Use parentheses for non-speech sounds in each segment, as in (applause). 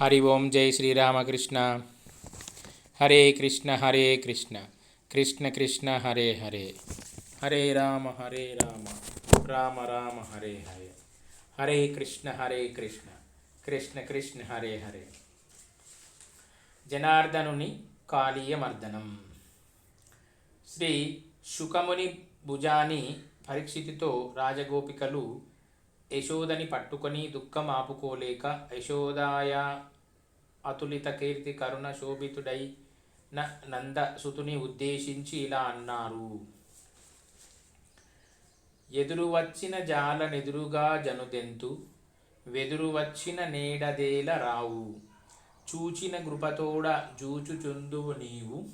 హరి ఓం జై శ్రీరామకృష్ణ. హరే కృష్ణ హరే కృష్ణ. కృష్ణ కృష్ణ హరే హరే. హరే రామ హరే రామ. రామ రామ హరే హరే. హరే కృష్ణ హరే కృష్ణ. కృష్ణ కృష్ణ హరే హరే. జనార్దనుని కాళీయమర్దనం. శ్రీ శుకముని భుజాని పరీక్షితితో రాజగోపికలు యశోదని పట్టుకొని దుఃఖం ఆపుకోలేక యశోదాయ అతులిత కీర్తి కరుణ శోభితుడై నంద సుతుని ఉద్దేశించి ఇలా అన్నారు. ఎదురు వచ్చిన జాలనెదురుగా జనుదెంతు వెదురు వచ్చిన నేడదేల రావు. చూచిన గృపతోడ జూచుచుందువు నీవు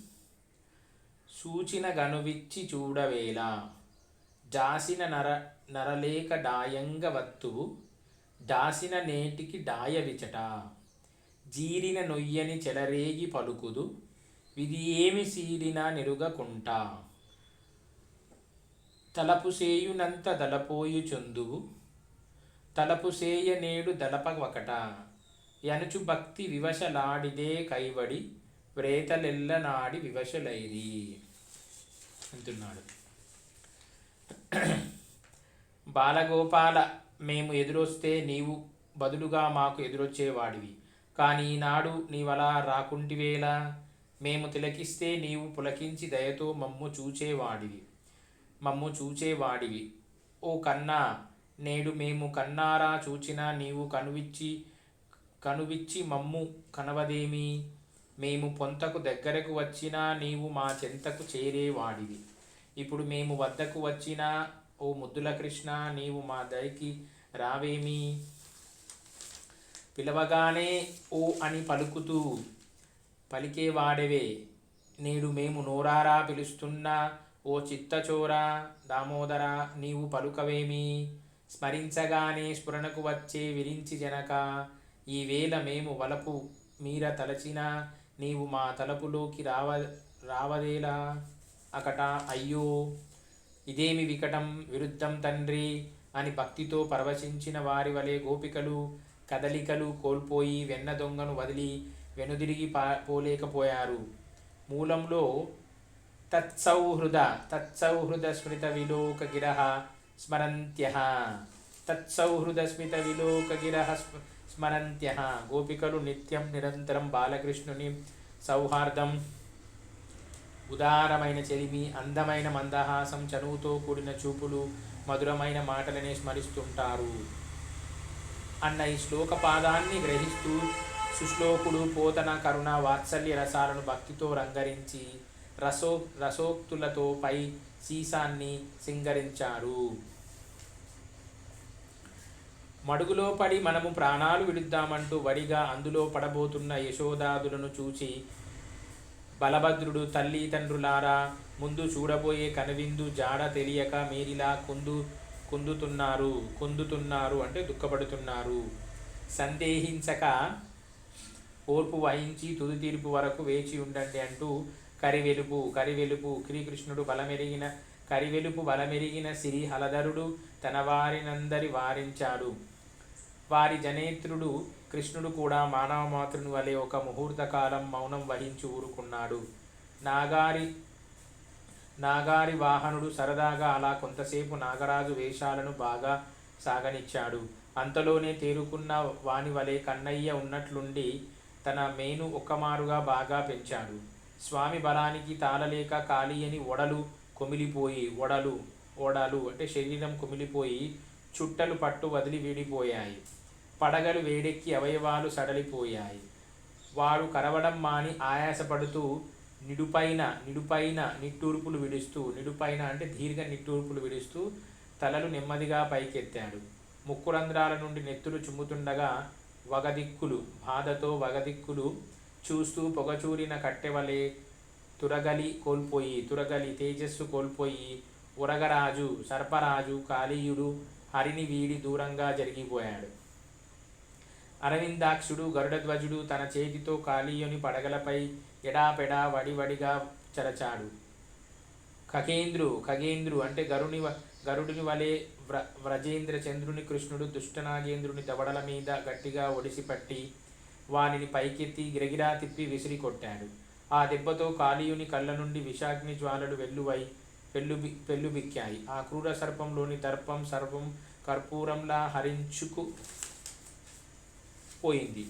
సూచిన గనువిచ్చి చూడవేలా దాసిన నర నరలేక డాయంగ వత్తువు దాసిన నేటికి డాయ విచట జీరిన నొయ్యని చెలరేగి పలుకుదు ఇది ఏమి సీరిన నెరుగకుంటా. తలపు సేయునంత దలపోయు చందువు తలపు సేయ నేడు దలపవకట. ఎనుచు భక్తి వివశలాడిదే కైవడి వ్రేతలెల్ల నాడి వివశలైరి. అంటున్నాడు. (clears throat) బాలగోపాల మేము ఎదురొస్తే నీవు బదులుగా మాకు ఎదురొచ్చేవాడివి. కానీ ఈనాడు నీవలా రాకుంటివేలా మేము తిలకిస్తే నీవు పులకించి దయతో మమ్ము చూచేవాడివి. మమ్ము చూచేవాడివి. ఓ కన్నా నేడు మేము కన్నారా చూచినా నీవు కనువిచ్చి కనువిచ్చి మమ్ము కనవదేమి? మేము పొంతకు దగ్గరకు వచ్చినా నీవు మా చెంతకు చేరేవాడివి. ఇప్పుడు మేము వద్దకు వచ్చినా ఓ ముద్దుల కృష్ణ నీవు మా దయకి రావేమి? పిలవగానే ఓ అని పలుకుతూ పలికేవాడవే నేడు మేము నోరారా పిలుస్తున్నా ఓ చిత్తచోరా దామోదర నీవు పలుకవేమి? స్మరించగానే స్ఫురణకు వచ్చే విరించి జనక ఈవేళ మేము వలపు మీర తలచిన నీవు మా తలపులోకి రావ రావదేలా? అకట అయ్యో ఇదేమి వికటం విరుద్ధం తండ్రి అని భక్తితో పరవశించిన వారి వలె గోపికలు కదలికలు కోల్పోయి వెన్న దొంగను వదిలి వెనుదిరిగి పా పోలేకపోయారు. మూలంలో తత్సౌహృద తత్సౌహృద స్మృత విలోక గిరహ స్మరంత్య. తత్సౌహృద స్మిత విలోక గిరహ స్మరంత్య. గోపికలు నిత్యం నిరంతరం బాలకృష్ణుని సౌహార్దం ఉదారమైన చెలిమి అందమైన మందహాసం చనువుతో కూడిన చూపులు మధురమైన మాటలనే స్మరిస్తుంటారు. అన్న ఈ శ్లోక పాదాన్ని గ్రహిస్తూ సుశ్లోకుడు పోతన కరుణ వాత్సల్య రసాలను భక్తితో రంగరించి రసో రసోక్తులతో పై సీసాన్ని సింగరించారు. మడుగులో పడి మనము ప్రాణాలు విడుద్దామంటూ వడిగా అందులో పడబోతున్న యశోదాదులను చూచి బలభద్రుడు తల్లి తండ్రులారా ముందు చూడబోయే కనువిందు జాడ తెలియక మీరిలా కుందు కుందుతున్నారు కుందుతున్నారు అంటే దుఃఖపడుతున్నారు. సందేహించక ఓర్పు వహించి తుది తీర్పు వరకు వేచి ఉండండి అంటూ కరివెలుపు కరివెలుపు శ్రీకృష్ణుడు బలమెరిగిన కరివెలుపు బలమెరిగిన సిరి హలధరుడు తన వారినందరి వారించాడు. వారి జనేత్రుడు కృష్ణుడు కూడా మానవ మాతృని వలె ఒక ముహూర్త కాలం మౌనం వహించి ఊరుకున్నాడు. నాగారి నాగారి వాహనుడు సరదాగా అలా కొంతసేపు నాగరాజు వేషాలను బాగా సాగనిచ్చాడు. అంతలోనే తేరుకున్న వాని వలె కన్నయ్య ఉన్నట్లుండి తన మేను ఒక్కమారుగా బాగా పెంచాడు. స్వామి బలానికి తాళలేక కాళీయని ఒడలు కొమిలిపోయి ఒడలు ఒడలు అంటే శరీరం కుమిలిపోయి చుట్టలు పట్టు వదిలి వీడిపోయాయి. పడగలు వేడెక్కి అవయవాలు సడలిపోయాయి. వాడు కరవడం మాని ఆయాసపడుతూ నిడుపైన నిడుపైన నిట్టూర్పులు విడుస్తూ నిడుపైన అంటే దీర్ఘ నిట్టూర్పులు విడుస్తూ తలలు నెమ్మదిగా పైకెత్తాడు. ముక్కురంధ్రాల నుండి నెత్తులు చుమ్ముతుండగా వగదిక్కులు బాధతో వగదిక్కులు చూస్తూ పొగచూరిన కట్టెవలే తురగలి కోల్పోయి తురగలి తేజస్సు కోల్పోయి ఉరగరాజు సర్పరాజు కాళీయుడు హరిని వీడి దూరంగా జరిగిపోయాడు. అరవిందాక్షుడు గరుడధ్వజుడు తన చేతితో కాళీయుని పడగలపై ఎడాపెడా వడివడిగా చరచాడు. ఖగేంద్రు ఖగేంద్రు అంటే గరుని వ- గరుడిని వలె వ్ర వ్రజేంద్ర చంద్రుని కృష్ణుడు దుష్టనాగేంద్రుని దవడల మీద గట్టిగా ఒడిసిపట్టి వానిని పైకెత్తి గిరగిరా తిప్పి విసిరి కొట్టాడు. ఆ దెబ్బతో కాళీయుని కళ్ళ నుండి విషాగ్ని జ్వాలలు వెల్లువై పెళ్ళుబి పెళ్ళుబిక్కాయి ఆ క్రూర సర్పంలోని దర్పం సర్వం కర్పూరంలా హరించుకు పోయింది.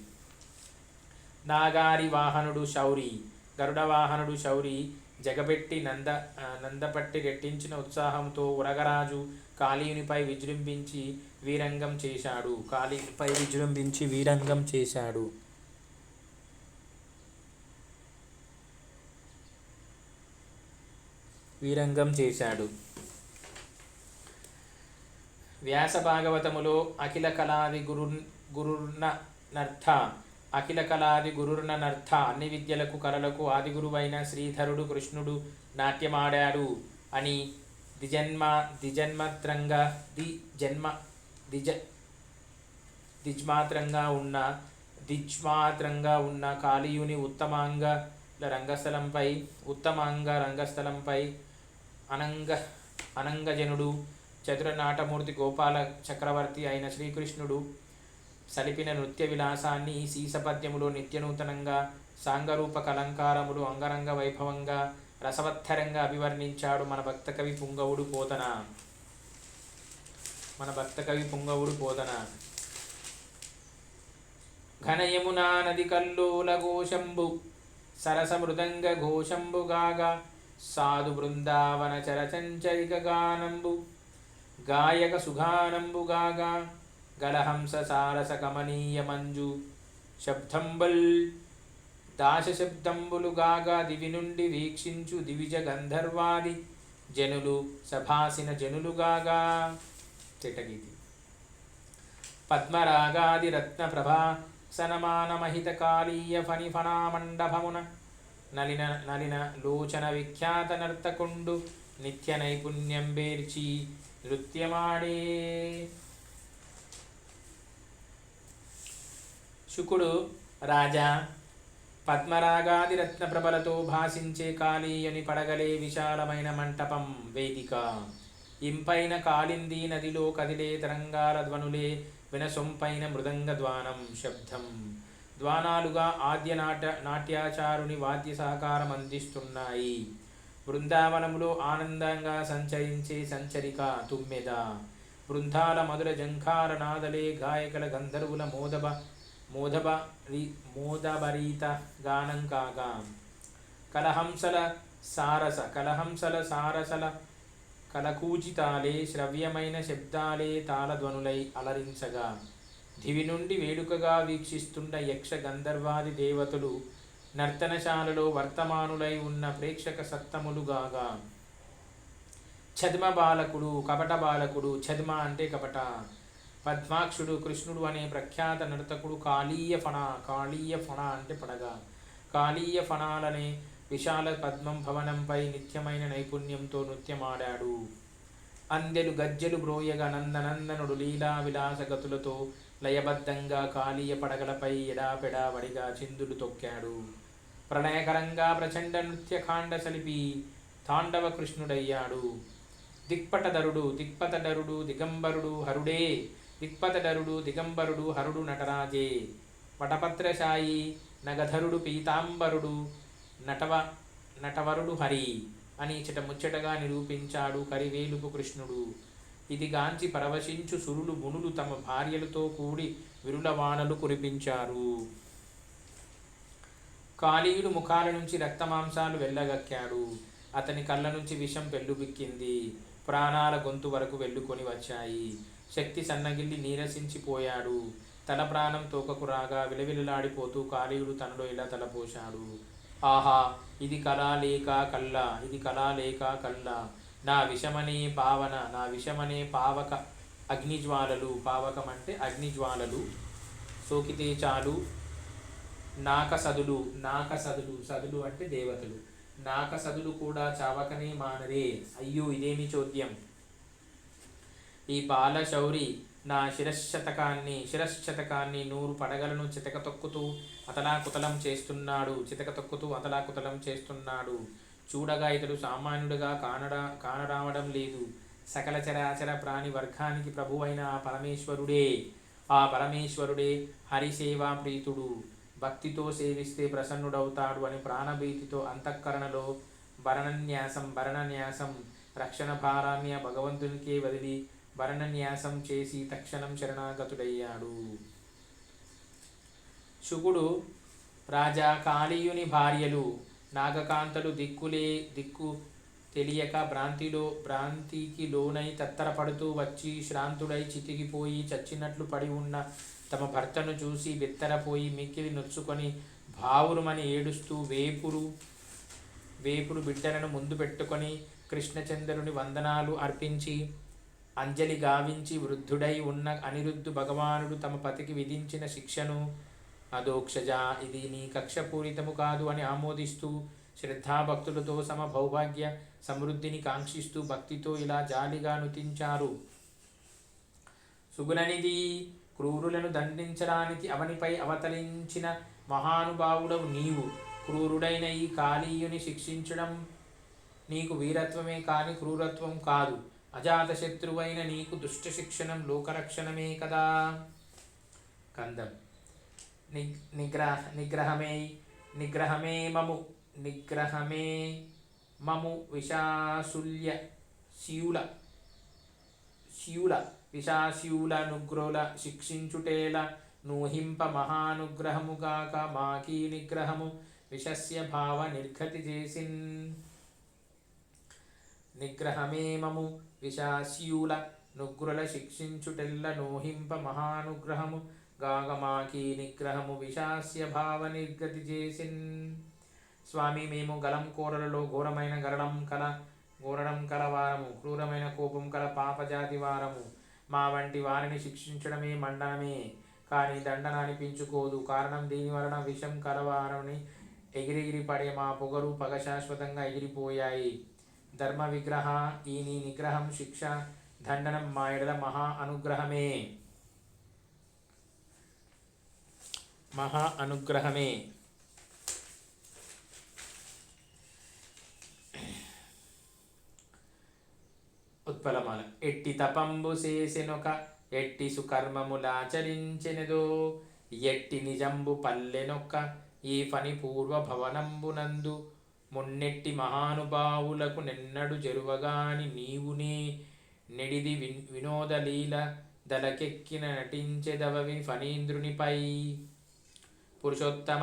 నాగారి వాహనుడు శౌరి గరుడ వాహనుడు శౌరి జగబెట్టి నంద నందపట్టి రెట్టించిన ఉత్సాహంతో ఉరగరాజు కాళీయునిపై విజృంభించి వీరంగం చేశాడు. కాళీయునిపై విజృంభించి వీరంగం చేశాడు. వీరంగం చేశాడు. వ్యాస భాగవతములో అఖిల కళాది గురు గురుర్న నర్థ. అఖిల కళాది గురుర్న నర్థ. అన్ని విద్యలకు కళలకు ఆది గురువైన శ్రీధరుడు కృష్ణుడు నాట్యమాడాడు అని దిజన్మ దిజన్మత్రంగా ది జన్మ దిజ దిజ్మాత్రంగా ఉన్న దిజ్మాత్రంగా ఉన్న కాళీయుని ఉత్తమాంగ రంగస్థలంపై ఉత్తమాంగ రంగస్థలంపై అనంగ అనంగజనుడు చతురనాటమూర్తి గోపాల చక్రవర్తి అయిన శ్రీకృష్ణుడు సలిపిన నృత్య విలాసాన్ని సీసపద్యములో నిత్యనూతనంగా సాంగరూపక అలంకారములు అంగరంగ వైభవంగా రసవత్తరంగా అభివర్ణించాడు మన భక్త కవి పుంగవుడు పోతన. మన భక్త కవి పుంగవుడు పోతన. ఘనయమునా నది కల్లోల ఘోషంబు సరస మృదంగ ఘోషంబుగాగా సాధు బృందావన చరచంచరిక గానంబు గాయక సుగానంబుగాగా గలహంస సారస దాశశబ్దంబులుగాగా మంజు శబ్దంబుల్ దాశ శబ్దంబులుగాగా దివి నుండి వీక్షించు దివిజ గంధర్వాది జనులు సభాసిన జనులుగాగా తిటగిది పద్మరాగాది రత్న ప్రభా సనమానమహిత కాళీయ ఫణి నలిన నలిన లోచన విఖ్యాత నర్తకుండు నిత్య నైపుణ్యం బేర్చి నృత్యమాడే శుకుడు రాజా పద్మరాగాదిరత్న ప్రభలతో భాషించే కాళీయని పడగలే విశాలమైన మంటపం వేదిక. ఇంపైన కాళింది నదిలో కదిలే తరంగాల ధ్వనులే వినసొంపైన మృదంగ ద్వానం శబ్దం. ద్వానాలుగా ఆద్య నాట నాట్యాచారుని వాద్య సహకారం అందిస్తున్నాయి. బృందావనములో ఆనందంగా సంచరించే సంచరిక తుమ్మెద. బృందాల మధుర జంఖార నాదలే గాయకుల గంధర్వుల మోదబ మోదబ రి మోదభరీత గానం కాగా కలహంసల సారస కలహంసల సారసల కలకూచితాలే శ్రవ్యమైన శబ్దాలే తాళధ్వనులై అలరించగా. దివి నుండి వేడుకగా వీక్షిస్తున్న యక్ష గంధర్వాది దేవతలు నర్తనశాలలో వర్తమానులై ఉన్న ప్రేక్షక సత్తములుగాగా ఛద్మ బాలకుడు కపట బాలకుడు ఛద్మ అంటే కపట. పద్మాక్షుడు కృష్ణుడు అనే ప్రఖ్యాత నర్తకుడు కాళీయ ఫణ కాళీయ ఫణ అంటే పడగ. కాళీయ ఫణాలనే విశాల పద్మం భవనంపై నిత్యమైన నైపుణ్యంతో నృత్యమాడాడు. అందెలు గజ్జెలు బ్రోయగా నందనందనుడు లీలా విలాసగతులతో లయబద్ధంగా కాళీయ పడగలపై ఎడాపెడావడిగా చిందులు తొక్కాడు. ప్రణయకరంగా ప్రచండ నృత్యకాండ సలిపి తాండవ కృష్ణుడయ్యాడు. దిక్పటధరుడు దిక్పతధరుడు దిగంబరుడు హరుడే దిక్పతధరుడు దిగంబరుడు హరుడు నటరాజే వటపత్రశాయి నగధరుడు పీతాంబరుడు నటవ నటవరుడు హరి అని ఇచ్చట ముచ్చటగా నిరూపించాడు కరివేలుపు కృష్ణుడు ఇది గాంచి పరవశించు సురులు మునులు తమ భార్యలతో కూడి విరులవాణలు కురిపించారు కాళీయుడు ముఖాల నుంచి రక్తమాంసాలు వెళ్ళగక్కాడు అతని కళ్ళ నుంచి విషం పెళ్ళుబిక్కింది ప్రాణాల గొంతు వరకు వెళ్ళుకొని వచ్చాయి. శక్తి సన్నగిల్లి నీరసించిపోయాడు. తల ప్రాణం తోకకు రాగా విలవిలలాడిపోతూ కాళీయుడు తనలో ఇలా తలపోశాడు. ఆహా ఇది కళా లేక కళ్ళ ఇది కళా లేక కళ్ళ. నా విషమనే పావన నా విషమనే పావక అగ్నిజ్వాలలు. పావకం అంటే అగ్నిజ్వాలలు. సోకితే చాలు. నాక సదులు నాక సదులు సదులు అంటే దేవతలు. నాకసదులు కూడా చావకనే మానరే. అయ్యో ఇదేమి చోద్యం? ఈ బాలశౌరి నా శిరశ్శతకాన్ని శిరశ్శతకాన్ని నూరు పడగలను చితక తొక్కుతూ అతలాకుతలం చేస్తున్నాడు చితక తొక్కుతూ అతలాకుతలం చేస్తున్నాడు. చూడగా ఇతడు సామాన్యుడిగా కానడా కానరావడం లేదు. సకల చరాచర ప్రాణి వర్గానికి ప్రభువైన ఆ పరమేశ్వరుడే. ఆ పరమేశ్వరుడే హరిసేవా ప్రీతుడు భక్తితో సేవిస్తే ప్రసన్నుడవుతాడు అని ప్రాణభీతితో అంతఃకరణలో భరణన్యాసం భరణన్యాసం రక్షణ భారాన్ని భగవంతునికే వదిలి భరణన్యాసం చేసి తక్షణం శరణాగతుడయ్యాడు. శుకుడు రాజా కాళీయుని భార్యలు నాగకాంతలు దిక్కులే దిక్కు తెలియక భ్రాంతిలో భ్రాంతికి లోనై తత్తరపడుతూ వచ్చి శ్రాంతుడై చితికిపోయి చచ్చినట్లు పడి ఉన్న తమ భర్తను చూసి బిత్తరపోయి మిక్కిలి నొచ్చుకొని భావురుమని ఏడుస్తూ వేపురు వేపుడు బిడ్డలను ముందు పెట్టుకొని కృష్ణచంద్రుని వందనాలు అర్పించి అంజలి గావించి వృద్ధుడై ఉన్న అనిరుద్ధు భగవానుడు తమ పతికి విధించిన శిక్షను అదోక్షజ ఇది నీ కక్షపూరితము కాదు అని ఆమోదిస్తూ శ్రద్ధాభక్తులతో సమ భౌభాగ్య సమృద్ధిని కాంక్షిస్తూ భక్తితో ఇలా జాలిగా నుతించారు సుగుణనిధి క్రూరులను దండించడానికి అవనిపై అవతరించిన మహానుభావుడవు నీవు. క్రూరుడైన ఈ కాళీయుని శిక్షించడం నీకు వీరత్వమే కాని క్రూరత్వం కాదు. అజాతశత్రువైన నీకు దుష్ట శిక్షణం లోకరక్షణమే కదా. కందం. నిగ్రహ నిగ్రహమే నిగ్రహమే మము. నిగ్రహమే మము విషాశుల్య శివుల. శివుల విశాస్యుల శిక్షించుటేల నూహింప మహానుగ్రహముగాక మాకీ నిగ్రహము విషస్య భావ నిర్గతి చేసిన్. నిగ్రహమేమము విషాశ్యూల నుగ్రుల శిక్షించుటెల్ల నోహింప మహానుగ్రహము గాగమాకీ నిగ్రహము విశాస్య భావ నిర్గతి చేసిన్. స్వామి మేము గలం కోరలలో ఘోరమైన గరడం కల ఘోరడం కల వారము క్రూరమైన కోపం కల పాపజాతి వారము. మా వంటి వారిని శిక్షించడమే మండనమే. కానీ దండన అనిపించుకోదు. కారణం దీని వలన విషం కలవారని ఎగిరెగిరి పడే మా పొగరు పగ శాశ్వతంగా ఎగిరిపోయాయి. ధర్మ విగ్రహ ఈ నీ నిగ్రహం శిక్ష దండనం మా ఎడల మహా అనుగ్రహమే. మహా అనుగ్రహమే. ఉత్పలమాల ఎట్టి తపంబు చేసెనొక ఎట్టి సుకర్మములాచరించెనదో ఎట్టి నిజంబు పల్లెనొక్క ఈ ఫని పూర్వ భవనంబునందు మున్నెట్టి మహానుభావులకు నెన్నడు జరువగాని నీవునే నెడిది విన్ వినోదలీల దలకెక్కిన నటించెదవవి ఫణీంద్రునిపై. పురుషోత్తమ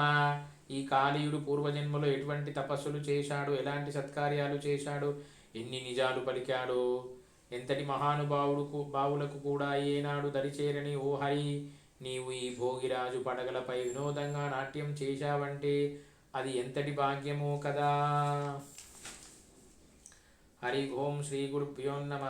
ఈ కాళీయుడు పూర్వజన్మలో ఎటువంటి తపస్సులు చేశాడు? ఎలాంటి సత్కార్యాలు చేశాడు? ఎన్ని నిజాలు పలికాడో? ఎంతటి మహానుభావుడుకు బావులకు కూడా ఏనాడు దరిచేరని ఓ హరి నీవు ఈ భోగిరాజు పడగలపై వినోదంగా నాట్యం చేశావంటే అది ఎంతటి భాగ్యమో కదా. హరి ఓం శ్రీ గురుభ్యో నమ.